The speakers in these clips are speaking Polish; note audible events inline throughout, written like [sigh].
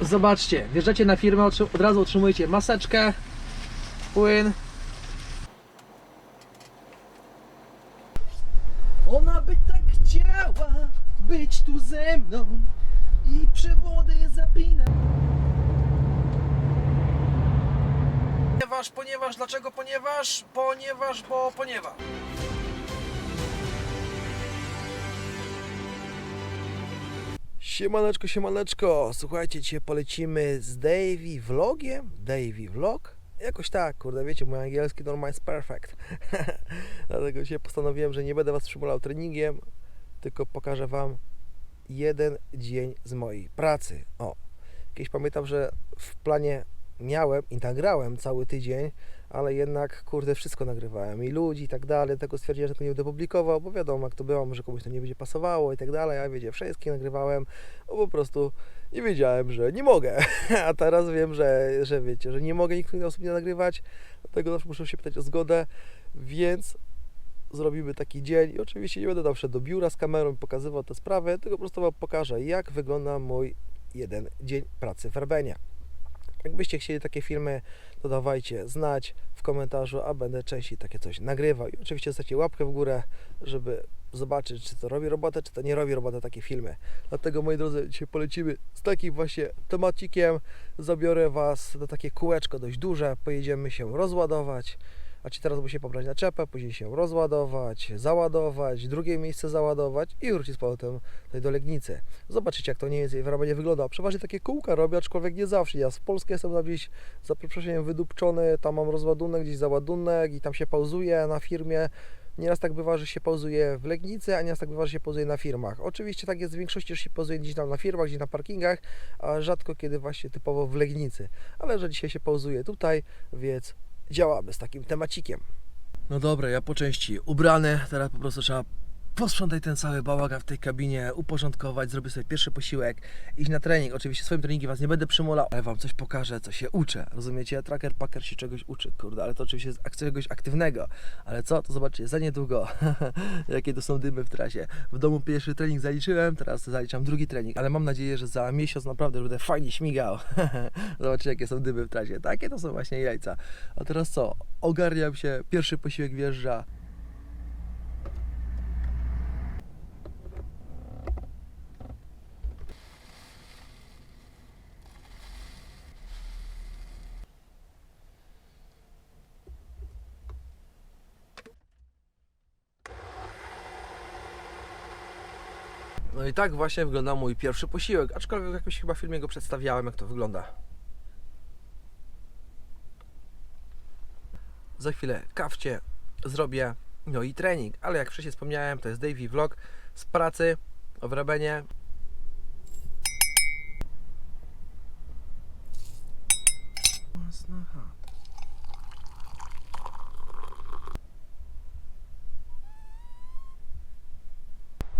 Zobaczcie, wjeżdżacie na firmę, od razu otrzymujecie maseczkę, płyn. Ona by tak chciała być tu ze mną i przewody zapina. Ponieważ, ponieważ, dlaczego ponieważ? Ponieważ, bo ponieważ. Siemaneczko, siemaneczko. Słuchajcie, dzisiaj polecimy z Davey Vlogiem. Davey Vlog? Jakoś tak, kurde, wiecie, mój angielski normal jest perfect. [laughs] Dlatego dzisiaj postanowiłem, że nie będę Was przymulał treningiem, tylko pokażę Wam jeden dzień z mojej pracy. O, kiedyś pamiętam, że w planie miałem i nagrałem cały tydzień, ale jednak, kurde, wszystko nagrywałem. I ludzi i tak dalej, dlatego stwierdziłem, że to nie będę publikował, bo wiadomo, jak to było, może komuś to nie będzie pasowało i tak dalej, ja wiecie, wszystkie nagrywałem, bo po prostu nie wiedziałem, że nie mogę, [laughs] a teraz wiem, że, że wiecie, że nie mogę niektórych osób nie nagrywać, dlatego zawsze muszę się pytać o zgodę, więc zrobimy taki dzień. I oczywiście nie będę tam do biura z kamerą i pokazywał te sprawy, tylko po prostu Wam pokażę, jak wygląda mój jeden dzień pracy w Rbenia. Jakbyście chcieli takie filmy, to dawajcie znać w komentarzu, a będę częściej takie coś nagrywał. I oczywiście zostawcie łapkę w górę, żeby zobaczyć, czy to robi robotę, czy to nie robi robotę takie filmy. Dlatego, moi drodzy, dzisiaj polecimy z takim właśnie temacikiem. Zabiorę Was na takie kółeczko dość duże, pojedziemy się rozładować. Ci teraz musi pobrać naczepę, później się rozładować, załadować, drugie miejsce załadować i wrócić z powrotem tutaj do Legnicy. Zobaczycie, jak to mniej więcej w Rabenie wygląda. Przeważnie takie kółka robię, aczkolwiek nie zawsze. Ja z Polski jestem na gdzieś, za przeproszeniem, wydupczony, tam mam rozładunek, gdzieś załadunek i tam się pauzuje na firmie. Nieraz tak bywa, że się pauzuje w Legnicy, a nieraz tak bywa, że się pauzuje na firmach. Oczywiście tak jest w większości, że się pauzuje gdzieś tam na firmach, gdzieś na parkingach, a rzadko kiedy właśnie typowo w Legnicy. Ale że dzisiaj się pauzuje tutaj, więc działamy z takim temacikiem. No dobra, ja po części ubrany, teraz po prostu trzeba posprzątać ten cały bałagan w tej kabinie, uporządkować, zrobię sobie pierwszy posiłek, iść na trening. Oczywiście swoim treningiem Was nie będę przymulał, ale Wam coś pokażę, co się uczę. Rozumiecie? Tracker Packer się czegoś uczy, kurde, ale to oczywiście jest czegoś aktywnego. Ale co? To zobaczycie za niedługo, [laughs] jakie to są dymy w trasie. W domu pierwszy trening zaliczyłem, teraz zaliczam drugi trening, ale mam nadzieję, że za miesiąc naprawdę będę fajnie śmigał. [laughs] Zobaczcie, jakie są dymy w trasie. Takie to są właśnie jajca. A teraz co? Ogarniam się, pierwszy posiłek wjeżdża. I tak właśnie wygląda mój pierwszy posiłek, aczkolwiek jakoś chyba w filmie go przedstawiałem, jak to wygląda. Za chwilę kawcie zrobię, no i trening, ale jak wcześniej wspomniałem, to jest Davey Vlog z pracy w Rebenie.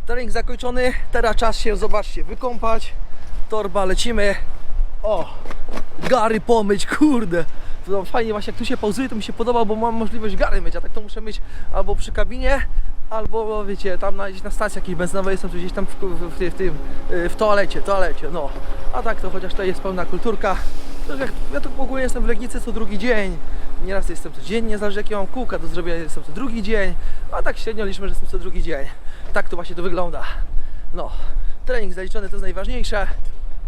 Trening zakończony, teraz czas się, zobaczcie, wykąpać. Torba, lecimy. O, gary pomyć, kurde. To fajnie właśnie, jak tu się pauzuje, to mi się podoba, bo mam możliwość gary myć, a tak to muszę myć albo przy kabinie, albo wiecie, tam na, gdzieś na stacji jakiejś benzynowej jestem, czy gdzieś tam w, w, w, w tym, y, w toalecie, toalecie, no. A tak to chociaż to jest pełna kulturka. Ja to w ogóle jestem w Legnicy co drugi dzień. Nieraz jestem codziennie, zależy jakie mam kółka do zrobienia, jestem co drugi dzień. A tak średnio liczmy, że jestem co drugi dzień. Tak to właśnie to wygląda. No, trening zaliczony to jest najważniejsze.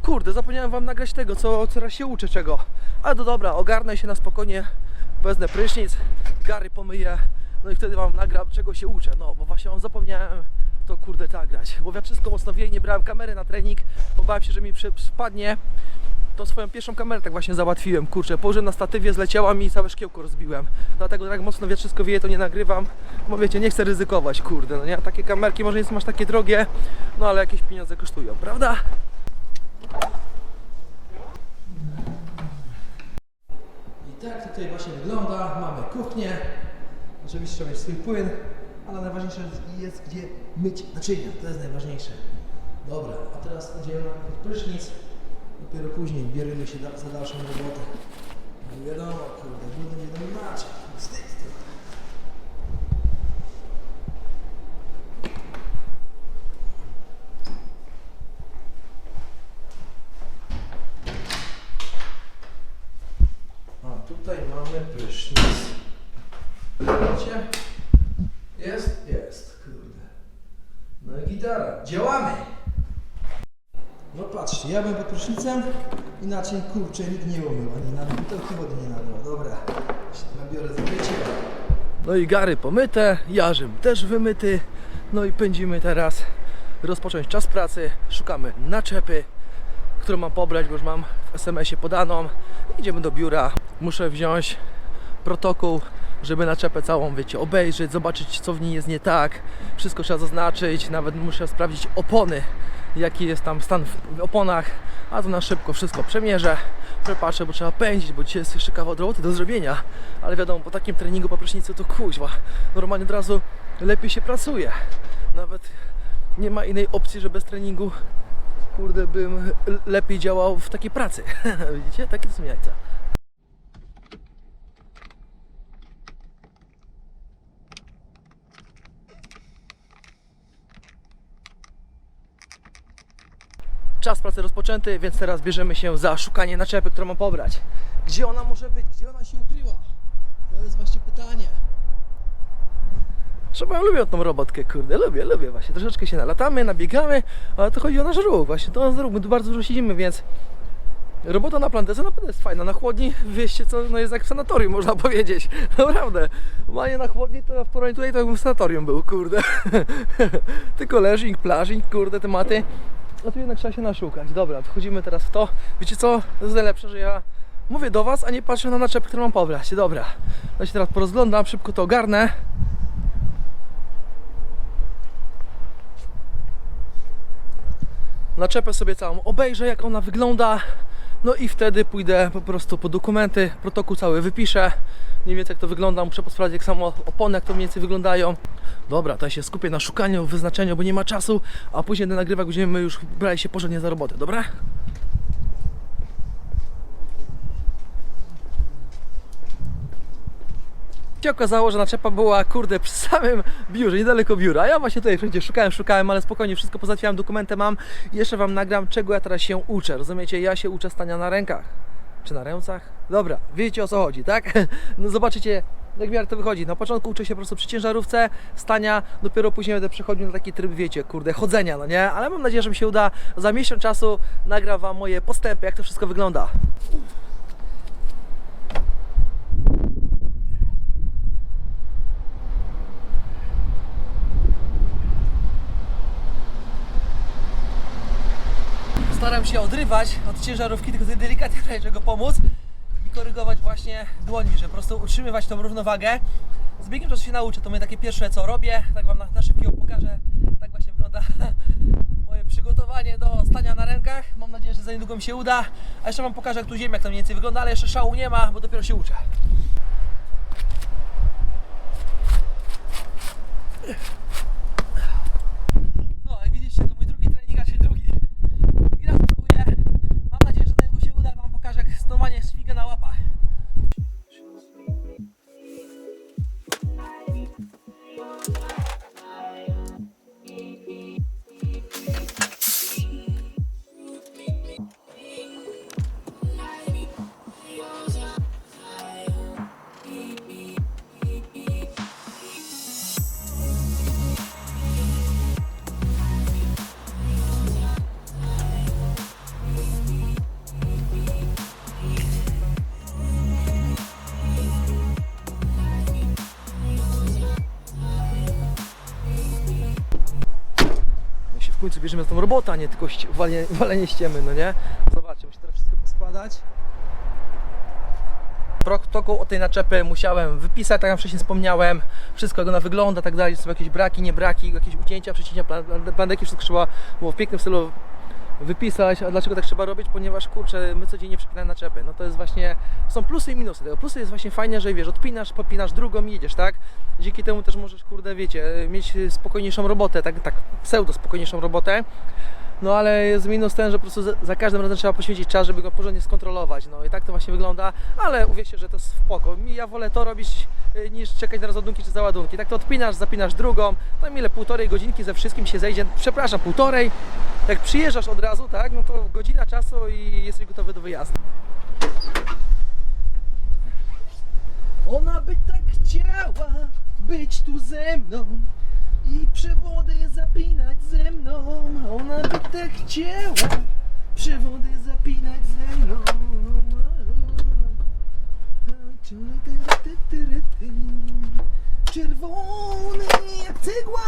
Kurde, zapomniałem wam nagrać tego, co teraz się uczę czego. Ale to dobra, ogarnę się na spokojnie, wezmę prysznic, gary pomyję, no i wtedy wam nagram czego się uczę. No, bo właśnie wam zapomniałem to kurde nagrać. Bo ja wszystko mocno wie, nie brałem kamery na trening, bo bałem się, że mi spadnie. To swoją pierwszą kamerę tak właśnie załatwiłem, kurczę, położyłem na statywie, zleciała mi i całe szkiełko rozbiłem. Dlatego tak mocno wszystko wieje, to nie nagrywam, bo wiecie, nie chcę ryzykować, kurde, no nie, takie kamerki może nie są aż takie drogie, no ale jakieś pieniądze kosztują, prawda? I tak tutaj właśnie wygląda, mamy kuchnię, oczywiście trzeba mieć swój płyn, ale najważniejsze jest gdzie myć naczynia, to jest najważniejsze. Dobra, a teraz idziemy na prysznic, dopiero później bierzemy się za dalszą robotę. Nie wiadomo, kurde, było nie do inaczej. Wstyd. A tutaj mamy prysznic. Widzicie? Jest? Jest, kurde. No i gitara. Działamy! No patrzcie, ja byłem pod prysznicem, inaczej kurczę nikt nie umył, ani nawet butelki wody nie nalał. Dobra, nabiorę zmycie. No i gary pomyte, jarzym też wymyty. No i pędzimy teraz rozpocząć czas pracy. Szukamy naczepy, którą mam pobrać, bo już mam w SMS-ie podaną. Idziemy do biura. Muszę wziąć protokół, żeby naczepę całą, wiecie, obejrzeć, zobaczyć co w niej jest nie tak. Wszystko trzeba zaznaczyć, nawet muszę sprawdzić opony, jaki jest tam stan w oponach, a to na szybko wszystko przemierzę, przepatrzę, bo trzeba pędzić, bo dzisiaj jest jeszcze kawał roboty do zrobienia, ale wiadomo, po takim treningu po prysznicu to kuźwa, normalnie od razu lepiej się pracuje. Nawet nie ma innej opcji, że bez treningu kurde bym lepiej działał w takiej pracy. [laughs] Widzicie? Takie to są jajca. Czas pracy rozpoczęty, więc teraz bierzemy się za szukanie naczepy, którą mam pobrać. Gdzie ona może być? Gdzie ona się ukryła? To jest właśnie pytanie. Trzeba ja lubię tą robotkę, kurde, lubię, lubię właśnie. Troszeczkę się nalatamy, nabiegamy, ale to chodzi o nasz ruch, właśnie to nasz ruch. My tu bardzo dużo siedzimy, więc robota na plantece naprawdę jest fajna. Na chłodni, [laughs] wieście co, no jest jak w sanatorium, można powiedzieć. [laughs] Naprawdę. Manie na chłodni to w porównaniu tutaj to jakbym w sanatorium był, kurde. [laughs] Tylko leżing, plażing, kurde, tematy. A tu jednak trzeba się naszukać. Dobra, wchodzimy teraz w to. Wiecie co? To jest najlepsze, że ja mówię do Was, a nie patrzę na naczepy, które mam pobrać. Dobra, ja się teraz porozglądam, szybko to ogarnę. naczepę sobie całą, obejrzę jak ona wygląda, no i wtedy pójdę po prostu po dokumenty, protokół cały wypiszę, mniej więcej jak to wygląda, muszę posprawdzić jak samo opony, jak to mniej więcej wyglądają. Dobra, to ja się skupię na szukaniu, wyznaczeniu, bo nie ma czasu, a później na nagrywach będziemy już brali się porządnie za robotę, dobra? Się okazało, że naczepa była, kurde, przy samym biurze, niedaleko biura. Ja właśnie tutaj wszędzie szukałem, szukałem, ale spokojnie wszystko pozałatwiałem, dokumenty mam. Jeszcze Wam nagram, czego ja teraz się uczę. Rozumiecie? Ja się uczę stania na rękach. Czy na ręcach? Dobra, wiecie o co chodzi, tak? [laughs] No zobaczycie, jak miarę to wychodzi. Na początku uczę się po prostu przy ciężarówce, stania, dopiero później będę przechodził na taki tryb, wiecie, kurde, chodzenia, no nie? Ale mam nadzieję, że mi się uda. Za miesiąc czasu nagram Wam moje postępy, jak to wszystko wygląda. Staram się odrywać od ciężarówki, tylko delikatnie tutaj czego pomóc i korygować właśnie dłońmi, żeby po prostu utrzymywać tą równowagę. Z biegiem czasu się nauczę, to moje takie pierwsze co robię, tak Wam na, na szybkiego pokażę, tak właśnie wygląda [laughs] moje przygotowanie do stania na rękach. Mam nadzieję, że za niedługo mi się uda, a jeszcze Wam pokażę jak tu ziemia, jak to mniej więcej wygląda, ale jeszcze szału nie ma, bo dopiero się uczę. Końcu bierzemy tą robotę, a nie tylko walenie, [laughs] walenie ściemy, no nie? Zobaczcie, muszę teraz wszystko poskładać. Protokół o tej naczepy musiałem wypisać, tak jak wcześniej wspomniałem. Wszystko jak ona wygląda, tak dalej. Są jakieś braki, nie braki, jakieś ucięcia, przecięcia, plan- plandeki, wszystko trzeba było w pięknym stylu wypisać. A dlaczego tak trzeba robić? Ponieważ kurczę, my codziennie przepinamy naczepy. No to jest właśnie, są plusy i minusy tego. Plusy jest właśnie fajnie, że wiesz, odpinasz, podpinasz drugą i jedziesz, tak? Dzięki temu też możesz, kurde, wiecie, mieć spokojniejszą robotę, tak, tak pseudo spokojniejszą robotę. No ale jest minus ten, że po prostu za każdym razem trzeba poświęcić czas, żeby go porządnie skontrolować. No i tak to właśnie wygląda, ale uwierzcie, że to jest spoko. Ja wolę to robić y, niż czekać na rozładunki czy załadunki. Tak to odpinasz, zapinasz drugą, No ile półtorej godzinki ze wszystkim się zejdzie, przepraszam, półtorej. Jak przyjeżdżasz od razu, tak, no to godzina czasu i jesteś gotowy do wyjazdu. Ona by tak chciała być tu ze mną i przewody zapinać ze mną. Ona by tak chciała przewody zapinać ze mną. Czerwony jak cegła,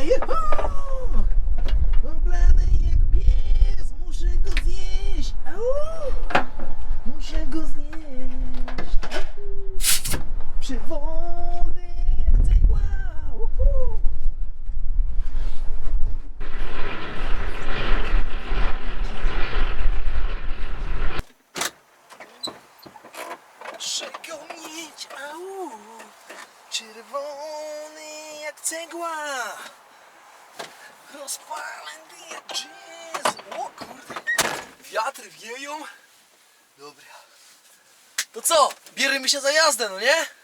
juhu! Oblany jak pies, muszę go zjeść. Au! Muszę go zjeść. Przewody jak cegła. Uhu. Muszę go mieć, au! Czerwony jak cegła. Rozpalony jak jazz. O kurde. Wiatry wieją. Dobra. To co? Bierzemy się za jazdę, no nie?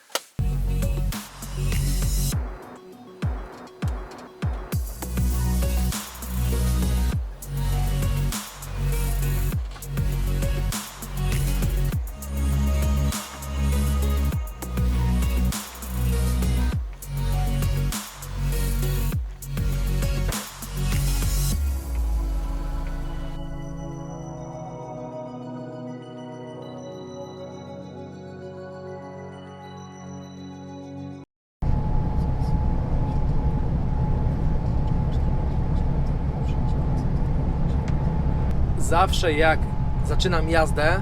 Zawsze jak zaczynam jazdę,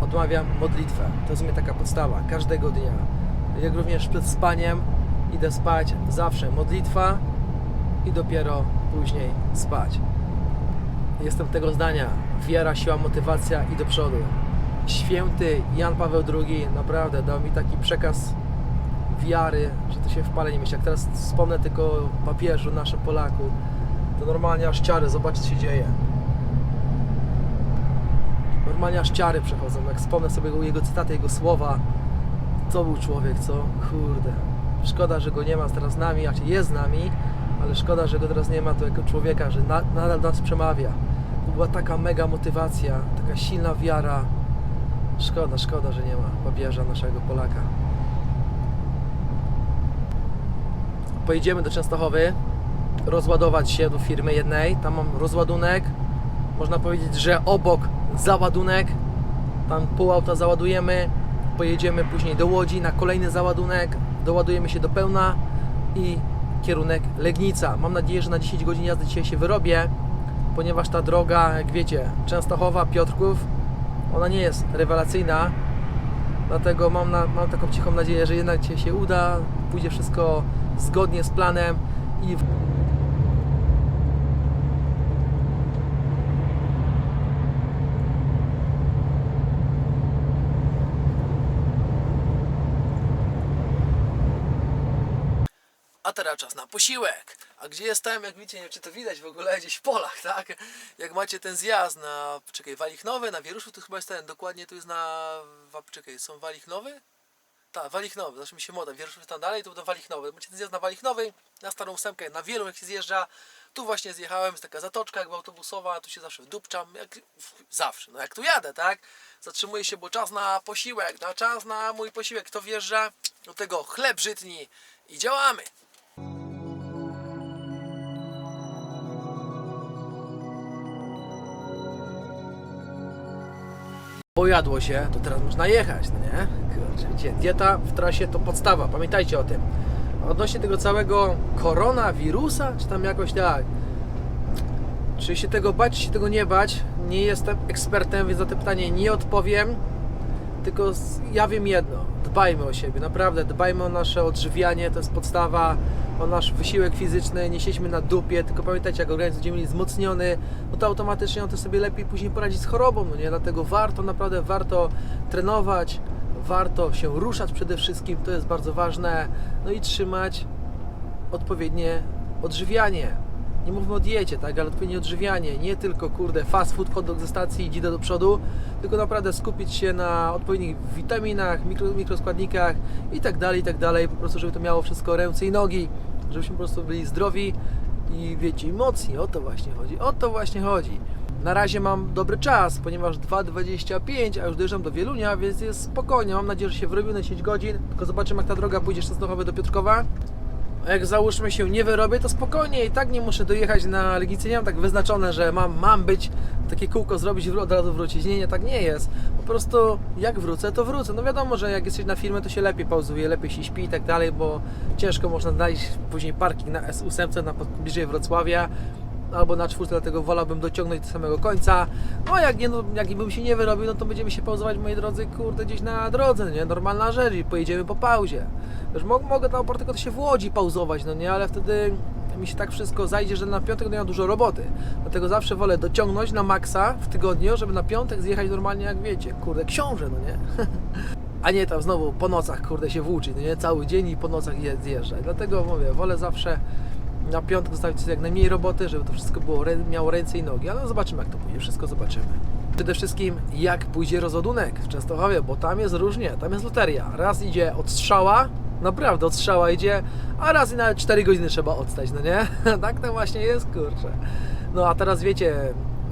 odmawiam modlitwę. To jest mnie taka podstawa, każdego dnia. Jak również przed spaniem idę spać, zawsze modlitwa i dopiero później spać. Jestem tego zdania, wiara, siła, motywacja i do przodu. Święty Jan Paweł II naprawdę dał mi taki przekaz wiary, że to się w pale nie mieści. Jak teraz wspomnę tylko o papieżu, naszym Polaku, to normalnie aż ciary, zobacz co się dzieje normalnie aż ciary przechodzą. Jak wspomnę sobie jego- cytaty, jego słowa, to był człowiek, co? Kurde. Szkoda, że go nie ma teraz z nami, a jest z nami, ale szkoda, że go teraz nie ma tu jako człowieka, że na, nadal nas przemawia. To była taka mega motywacja, taka silna wiara. Szkoda, szkoda, że nie ma papieża naszego Polaka. Pojedziemy do Częstochowy, rozładować się do firmy jednej. Tam mam rozładunek. Można powiedzieć, że obok załadunek. Tam pół auta załadujemy. Pojedziemy później do Łodzi na kolejny załadunek. Doładujemy się do pełna i kierunek Legnica. Mam nadzieję, że na 10 godzin jazdy dzisiaj się wyrobię, ponieważ ta droga, jak wiecie, Częstochowa, Piotrków, ona nie jest rewelacyjna. Dlatego mam, na, mam taką cichą nadzieję, że jednak dzisiaj się uda, pójdzie wszystko zgodnie z planem i w... A teraz czas na posiłek. A gdzie jestem? Jak widzicie, nie wiem czy to widać w ogóle, gdzieś w polach, tak? Jak macie ten zjazd na, czekaj, Walichnowy, na Wieruszu, to chyba jest ten, dokładnie tu jest na, czekaj, są Walichnowy? Tak, Walichnowy, zawsze mi się moda, Wieruszów jest tam dalej, to będą Walichnowy. Macie ten zjazd na Walichnowy, na Starą Ósemkę, na Wielu jak się zjeżdża. Tu właśnie zjechałem, jest taka zatoczka jakby autobusowa, tu się zawsze wdupczam, jak, zawsze, no jak tu jadę, tak? Zatrzymuję się, bo czas na posiłek, na czas na mój posiłek. Kto wjeżdża? Do tego chleb żytni i działamy. Pojadło się, to teraz można jechać, no nie? Kurczę, dieta w trasie to podstawa, pamiętajcie o tym. Odnośnie tego całego koronawirusa, czy tam jakoś tak, czy się tego bać, czy się tego nie bać, nie jestem ekspertem, więc na to pytanie nie odpowiem, tylko ja wiem jedno, dbajmy o siebie, naprawdę dbajmy o nasze odżywianie, to jest podstawa, o nasz wysiłek fizyczny, nie siedźmy na dupie, tylko pamiętajcie, jak organizm będzie mieli wzmocniony, no to automatycznie on to sobie lepiej później poradzić z chorobą, no nie, dlatego warto, naprawdę warto trenować, warto się ruszać przede wszystkim, to jest bardzo ważne, no i trzymać odpowiednie odżywianie. Nie mówmy o diecie, tak, ale odpowiednie odżywianie. Nie tylko, kurde, fast food, hot dog ze stacji i idę do przodu, tylko naprawdę skupić się na odpowiednich witaminach, mikro, mikroskładnikach i tak dalej, i tak dalej. Po prostu, żeby to miało wszystko ręce i nogi, żebyśmy po prostu byli zdrowi i wiecie, mocni. O to właśnie chodzi. O to właśnie chodzi. Na razie mam dobry czas, ponieważ 2.25, a już dojeżdżam do Wielunia, więc jest spokojnie. Mam nadzieję, że się wyrobię na 10 godzin. Tylko zobaczymy, jak ta droga pójdzie z Częstochowy do Piotrkowa. Jak załóżmy się nie wyrobię, to spokojnie i tak nie muszę dojechać na Legnicę. Nie mam tak wyznaczone, że mam, mam być, takie kółko zrobić i od razu wrócić. Nie, nie, tak nie jest. Po prostu jak wrócę, to wrócę. No wiadomo, że jak jesteś na firmę, to się lepiej pauzuje, lepiej się śpi i tak dalej, bo ciężko można znaleźć później parking na S8 na bliżej Wrocławia albo na czwórce, dlatego wolałbym dociągnąć do samego końca. No jak, nie, no, jak bym się nie wyrobił, no to będziemy się pauzować, moi drodzy, kurde, gdzieś na drodze, nie? Normalna rzecz i pojedziemy po pauzie. Wiesz, mo- mogę tam tego to się w Łodzi pauzować, no nie, ale wtedy mi się tak wszystko zajdzie, że na piątek będę miał dużo roboty. Dlatego zawsze wolę dociągnąć na maksa w tygodniu, żeby na piątek zjechać normalnie, jak wiecie, kurde, książę, no nie? [laughs] A nie tam znowu po nocach, kurde, się włóczy, no nie? Cały dzień i po nocach je- zjeżdżać. Dlatego mówię, wolę zawsze na piątek zostawić jak najmniej roboty, żeby to wszystko było, miało ręce i nogi, ale zobaczymy jak to pójdzie, wszystko zobaczymy. Przede wszystkim jak pójdzie rozładunek w Częstochowie, bo tam jest różnie, tam jest loteria. Raz idzie od strzała, naprawdę od strzała idzie, a raz i nawet 4 godziny trzeba odstać, no nie? [laughs] tak to właśnie jest, kurczę. No a teraz wiecie,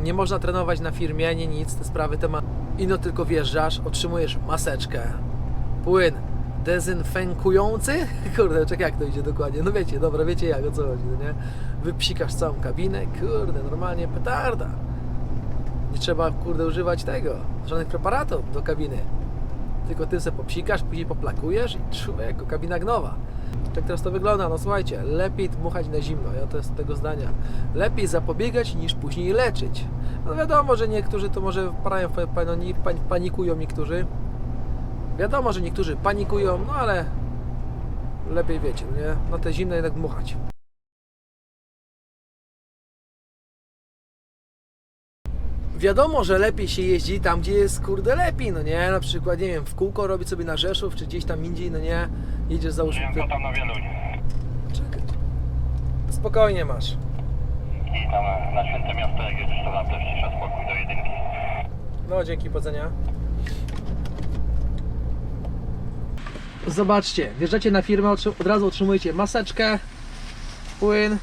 nie można trenować na firmie, ani nic, te sprawy temat. Ino tylko wjeżdżasz, otrzymujesz maseczkę, płyn dezynfekujący? [laughs] Kurde, czekaj, jak to idzie dokładnie? No wiecie, dobra, wiecie jak, o co chodzi, no nie? Wypsikasz całą kabinę, kurde, normalnie petarda. Nie trzeba, kurde, używać tego, żadnych preparatów do kabiny. Tylko ty sobie popsikasz, później poplakujesz i człowieku, kabina jak nowa. Tak teraz to wygląda, no słuchajcie, lepiej dmuchać na zimno, ja to jest tego zdania. Lepiej zapobiegać niż później leczyć. No wiadomo, że niektórzy to może panikują niektórzy, Wiadomo, że niektórzy panikują, no ale lepiej wiecie, no nie? Na te zimne jednak dmuchać. Wiadomo, że lepiej się jeździ tam, gdzie jest kurde lepiej, no nie? Na przykład, nie wiem, w kółko robić sobie na Rzeszów, czy gdzieś tam indziej, no nie? Jedziesz załóżmy... Wiem, co tam na Wieluń. Czekaj. Spokojnie masz. I tam na święte miasto, jak jedziesz, to tam też cisza, spokój do jedynki. No, dzięki, powodzenia. Zobaczcie, wjeżdżacie na firmę, od razu otrzymujecie maseczkę, płyn,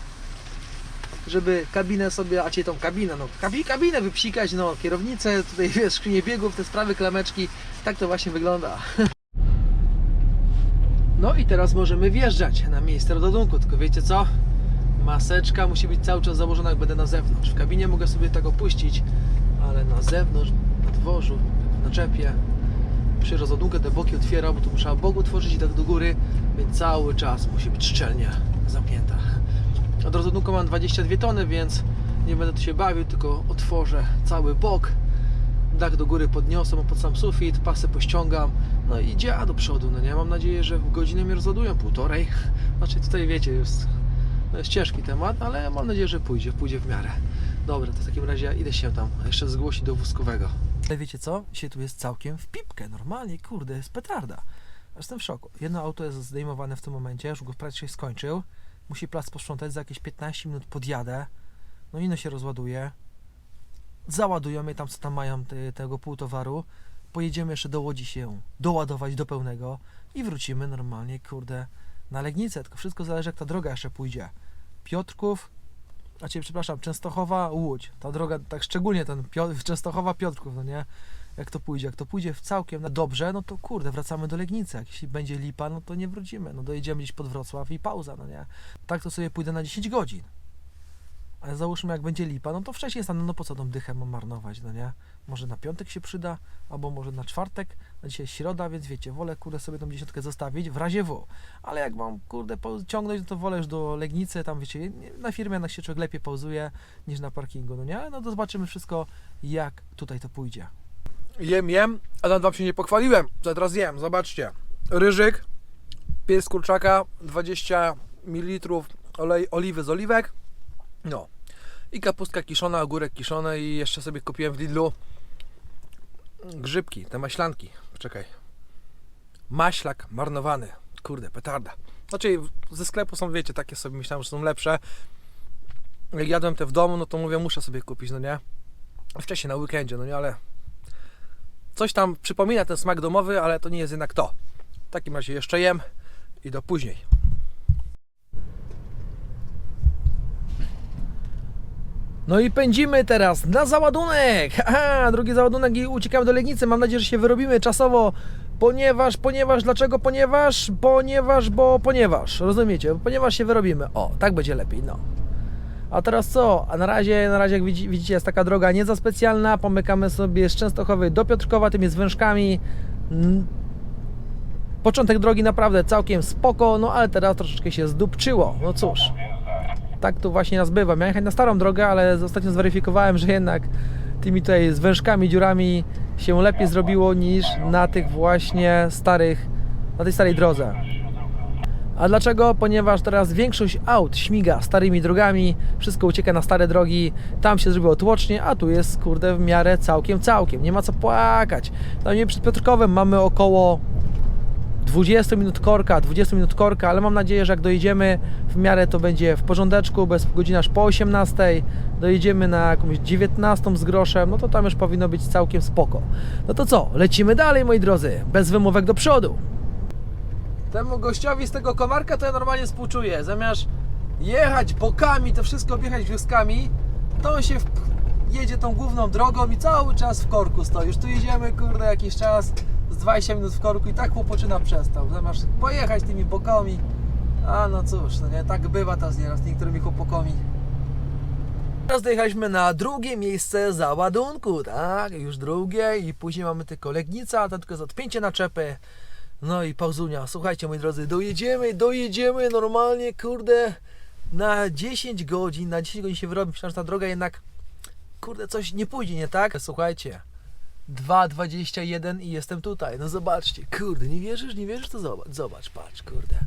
żeby kabinę sobie, a cię tą kabinę, no kabi, kabinę wypsikać, no kierownicę, tutaj [laughs] wiesz, skrzynię biegów, te sprawy, klameczki, tak to właśnie wygląda. [laughs] No i teraz możemy wjeżdżać na miejsce rododunku, tylko wiecie co? Maseczka musi być cały czas założona, jak będę na zewnątrz. W kabinie mogę sobie tak opuścić, ale na zewnątrz, na dworzu, w naczepie, przy rozładunku te boki otwierał, bo tu muszę bogu otworzyć i tak do góry, więc cały czas musi być szczelnie zamknięta. Od rozładunku mam 22 tony, więc nie będę tu się bawił, tylko otworzę cały bok, dach do góry podniosę pod sam sufit, pasy pościągam, no i idzie do przodu, no nie? Mam nadzieję, że w godzinę mnie rozładują, półtorej. Znaczy tutaj wiecie, jest, jest ciężki temat, ale mam nadzieję, że pójdzie, pójdzie w miarę. Dobra, to w takim razie idę się tam jeszcze zgłosić do wózkowego. Ale wiecie co? Dzisiaj tu jest całkiem w pipkę, normalnie, kurde, jest petarda. Jestem w szoku. Jedno auto jest zdejmowane w tym momencie, już go prawie się skończył. Musi plac posprzątać, za jakieś 15 minut podjadę. No inno się rozładuje. Załadują mnie tam, co tam mają te, tego półtowaru. Pojedziemy jeszcze do Łodzi się doładować do pełnego i wrócimy normalnie, kurde, na Legnicę. Tylko wszystko zależy, jak ta droga jeszcze pójdzie. Piotrków, znaczy, przepraszam, Częstochowa, Łódź. Ta droga, tak szczególnie ten Pio- Częstochowa, Piotrków, no nie? Jak to pójdzie? Jak to pójdzie całkiem dobrze, no to kurde, wracamy do Legnicy. Jak jeśli będzie lipa, no to nie wrócimy. No dojedziemy gdzieś pod Wrocław i pauza, no nie? Tak to sobie pójdę na 10 godzin. Ale załóżmy, jak będzie lipa, no to wcześniej stanę, no po co tą dychę mam marnować, no nie? Może na piątek się przyda, albo może na czwartek, dzisiaj środa, więc wiecie, wolę kurde sobie tą dziesiątkę zostawić w razie W. Ale jak mam kurde pociągnąć, no to wolę już do Legnicy, tam wiecie, na firmie jednak się człowiek lepiej pauzuje niż na parkingu, no nie? No to zobaczymy wszystko, jak tutaj to pójdzie. Jem, jem, a nad wam się nie pochwaliłem, co teraz jem, zobaczcie. Ryżyk, pies kurczaka, 20 ml olej, oliwy z oliwek, no. I kapustka kiszona, ogórek kiszony i jeszcze sobie kupiłem w Lidlu grzybki, te maślanki. Poczekaj. Maślak marnowany. Kurde, petarda. Znaczy ze sklepu są, wiecie, takie sobie myślałem, że są lepsze. Jak jadłem te w domu, no to mówię, muszę sobie kupić, no nie? Wcześniej na weekendzie, no nie, ale coś tam przypomina ten smak domowy, ale to nie jest jednak to. W takim razie jeszcze jem i do później. No i pędzimy teraz na załadunek! [laughs] Haha, drugi załadunek i uciekamy do Legnicy. Mam nadzieję, że się wyrobimy czasowo. Ponieważ, ponieważ, dlaczego ponieważ? Ponieważ, bo ponieważ, rozumiecie? Ponieważ się wyrobimy. O, tak będzie lepiej, no. A teraz co? A na razie, na razie jak widzi- widzicie, jest taka droga nie za specjalna. Pomykamy sobie z Częstochowy do Piotrkowa tymi zwężkami. Mm. Początek drogi naprawdę całkiem spoko, no ale teraz troszeczkę się zdupczyło. No cóż, tak tu właśnie nas bywa. Miałem jechać na starą drogę, ale ostatnio zweryfikowałem, że jednak tymi tutaj zwężkami, dziurami się lepiej zrobiło niż na tych właśnie starych, na tej starej drodze. A dlaczego? Ponieważ teraz większość aut śmiga starymi drogami, wszystko ucieka na stare drogi, tam się zrobiło tłocznie, a tu jest kurde w miarę całkiem, całkiem. Nie ma co płakać. Tam nie przed Piotrkowem mamy około 20 minut korka, 20 minut korka, ale mam nadzieję, że jak dojedziemy w miarę to będzie w porządeczku, bez godziny aż po 18, dojedziemy na jakąś 19 z groszem, no to tam już powinno być całkiem spoko. No to co, lecimy dalej moi drodzy, bez wymówek do przodu. Temu gościowi z tego komarka to ja normalnie współczuję. Zamiast jechać bokami, to wszystko objechać wioskami, to on się jedzie tą główną drogą i cały czas w korku stoi. Już tu jedziemy, kurde, jakiś czas, z 20 minut w korku i tak chłopoczyna przestał. Zamiast pojechać tymi bokami, a no cóż, no nie, tak bywa teraz nieraz z niektórymi chłopokami. Teraz dojechaliśmy na drugie miejsce załadunku, tak? Już drugie i później mamy tylko Legnica, to tylko jest odpięcie naczepy. No i pauzunia. Słuchajcie, moi drodzy, dojedziemy, dojedziemy normalnie, kurde, na 10 godzin, na 10 godzin się wyrobi. Myślałem, ta droga jednak, kurde, coś nie pójdzie, nie tak? Słuchajcie, 2,21 i jestem tutaj. No zobaczcie, kurde, nie wierzysz, nie wierzysz, to zobacz, zobacz, patrz, kurde.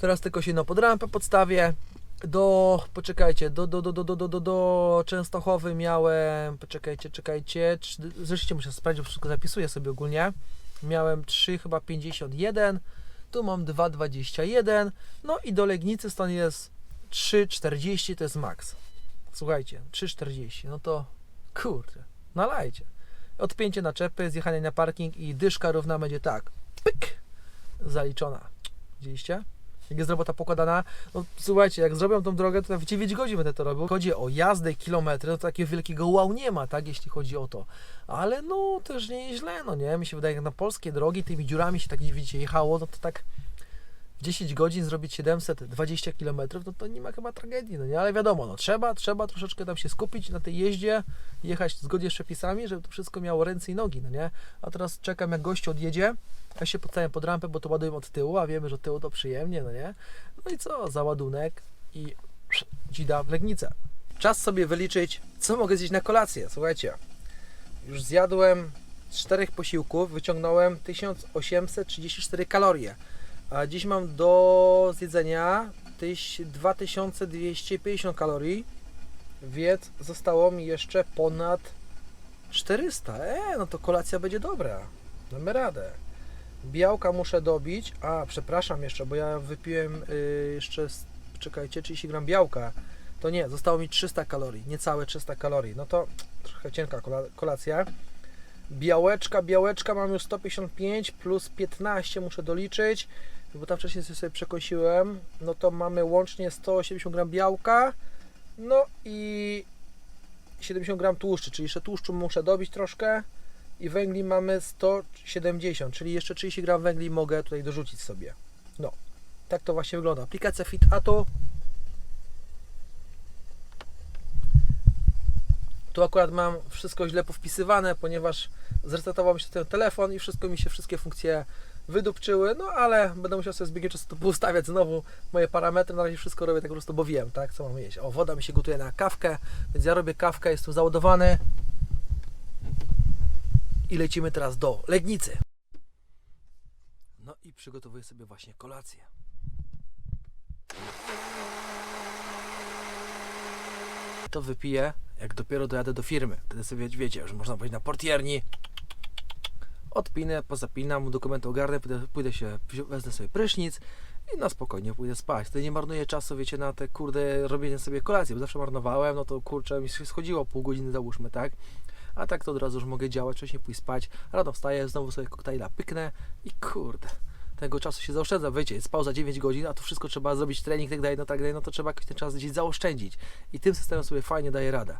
Teraz tylko się na podrampę podstawię. Do, poczekajcie, do, do, do, do, do, do, do, do Częstochowy miałem, poczekajcie, czekajcie, zresztą muszę sprawdzić, bo wszystko zapisuję sobie ogólnie. Miałem 3 chyba 51, tu mam 2,21, no i do Legnicy stąd jest 3,40 to jest maks. Słuchajcie, 3,40, no to kurde, nalajcie. Odpięcie naczepy, zjechanie na parking i dyszka równa będzie tak, pyk, zaliczona. Widzieliście? Jak jest robota pokładana, no słuchajcie, jak zrobią tą drogę, to w 9 godzin będę to robił. Chodzi o jazdę kilometry, no to takiego wielkiego wow nie ma, tak, jeśli chodzi o to. Ale no też nie jest źle, no nie? Mi się wydaje, jak na polskie drogi tymi dziurami się tak widzicie jechało, no to tak 10 godzin zrobić 720 km, no to nie ma chyba tragedii, no nie? Ale wiadomo, no trzeba, trzeba troszeczkę tam się skupić na tej jeździe, jechać zgodnie z przepisami, żeby to wszystko miało ręce i nogi, no nie? A teraz czekam, jak gość odjedzie, ja się podstawiam pod rampę, bo to ładuję od tyłu, a wiemy, że od tyłu to przyjemnie, no nie? No i co? Załadunek i dzida w Legnicę. Czas sobie wyliczyć, co mogę zjeść na kolację. Słuchajcie, już zjadłem czterech posiłków, wyciągnąłem 1834 kalorie, a dziś mam do zjedzenia tyś- 2250 kalorii, więc zostało mi jeszcze ponad 400. E, no to kolacja będzie dobra. Damy radę. Białka muszę dobić. A, przepraszam jeszcze, bo ja wypiłem y, jeszcze, czekajcie, 30 gram białka. To nie, zostało mi 300 kalorii, niecałe 300 kalorii. No to trochę cienka kola- kolacja. Białeczka, białeczka mam już 155 plus 15 muszę doliczyć, bo tam wcześniej sobie przekąsiłem. No to mamy łącznie 180 gram białka, no i 70 gram tłuszczu, czyli jeszcze tłuszczu muszę dobić troszkę i węgli mamy 170, czyli jeszcze 30 gram węgli mogę tutaj dorzucić sobie. No, tak to właśnie wygląda. Aplikacja Fit Ato. Tu akurat mam wszystko źle powpisywane, ponieważ zresetował mi się ten telefon i wszystko mi się, wszystkie funkcje wydupczyły, no ale będę musiał sobie z biegiem czasu to poustawiać znowu moje parametry, na razie wszystko robię tak po prostu, bo wiem, tak, co mam jeść. O, woda mi się gotuje na kawkę, więc ja robię kawkę, jestem załadowany i lecimy teraz do Legnicy. No i przygotowuję sobie właśnie kolację. To wypiję, jak dopiero dojadę do firmy. Wtedy sobie wiecie, już można powiedzieć na portierni. Odpinę, pozapinam, dokumenty ogarnę, pójdę, pójdę się, wezmę sobie prysznic i na spokojnie pójdę spać. Wtedy nie marnuję czasu, wiecie, na te kurde robienie sobie kolacji, bo zawsze marnowałem, no to kurczę, mi się schodziło pół godziny załóżmy, tak? A tak to od razu już mogę działać, wcześniej pójść spać, rano wstaję, znowu sobie koktajla pyknę i kurde, tego czasu się zaoszczędza, wiecie, jest pauza 9 godzin, a to wszystko trzeba zrobić, trening, tak dalej, no tak dalej, no to trzeba jakiś ten czas gdzieś zaoszczędzić i tym systemem sobie fajnie daje radę.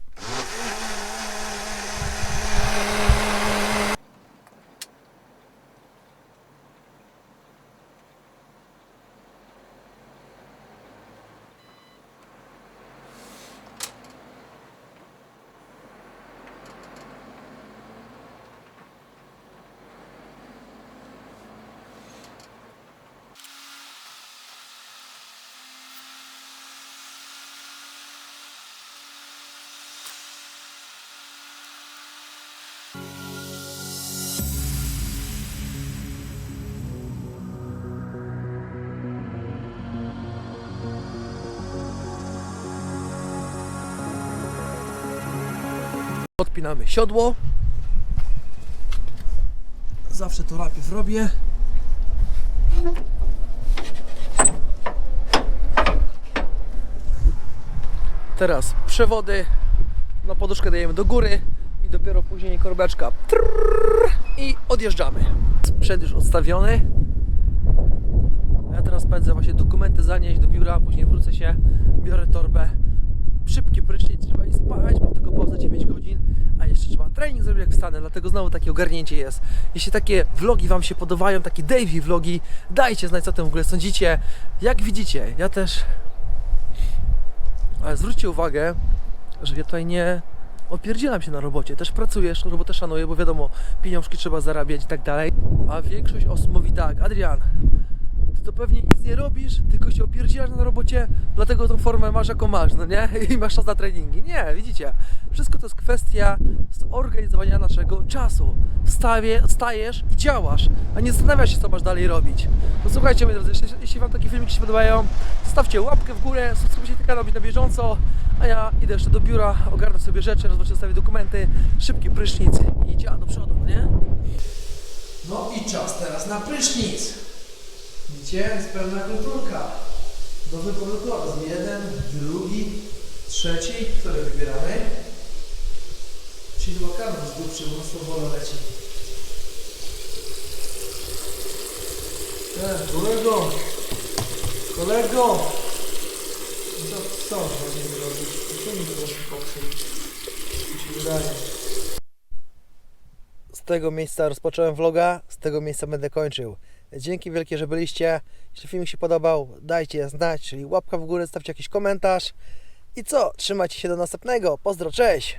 Odpinamy siodło. Zawsze to najpierw robię. Teraz przewody. Na poduszkę dajemy do góry i dopiero później korbeczka. Trrr, I odjeżdżamy. Sprzęt już odstawiony. Ja teraz pędzę właśnie dokumenty zanieść do biura, później wrócę się, biorę torbę. Szybki prysznic, trzeba iść spać, bo tylko pauza 9 godzin, a jeszcze trzeba trening zrobić jak wstanę, dlatego znowu takie ogarnięcie jest. Jeśli takie vlogi Wam się podobają, takie Davey vlogi, dajcie znać co o tym w ogóle sądzicie. Jak widzicie, ja też... Ale zwróćcie uwagę, że ja tutaj nie opierdzielam się na robocie, też pracujesz, robotę szanuję, bo wiadomo, pieniążki trzeba zarabiać i tak dalej. A większość osób mówi tak, Adrian, to pewnie nic nie robisz, tylko się opierdzielasz na robocie, dlatego tą formę masz jaką masz, no nie? [laughs] I masz czas na treningi. Nie, widzicie, wszystko to jest kwestia zorganizowania naszego czasu. Wstawie, wstajesz i działasz, a nie zastanawiasz się, co masz dalej robić. No słuchajcie, moi drodzy, jeśli, jeśli Wam takie filmiki się podobają, zostawcie łapkę w górę, subskrybujcie ten kanał, być na bieżąco, a ja idę jeszcze do biura, ogarnę sobie rzeczy, rozpoczę zostawię dokumenty, szybki prysznic i działa do przodu, no nie? No i czas teraz na prysznic. Widzicie, jest pełna kulturka. Wyboru kolorów. Jeden, drugi, trzeci. Który wybieramy? Czyli kartę z grubszy, mocno wola leci. E, kolego! Kolego! No co? Co mi to popsuł? Mi się. Z tego miejsca rozpocząłem vloga, z tego miejsca będę kończył. Dzięki wielkie, że byliście. Jeśli filmik się podobał, dajcie znać, czyli łapka w górę, stawcie jakiś komentarz. I co? Trzymajcie się do następnego. Pozdro, cześć!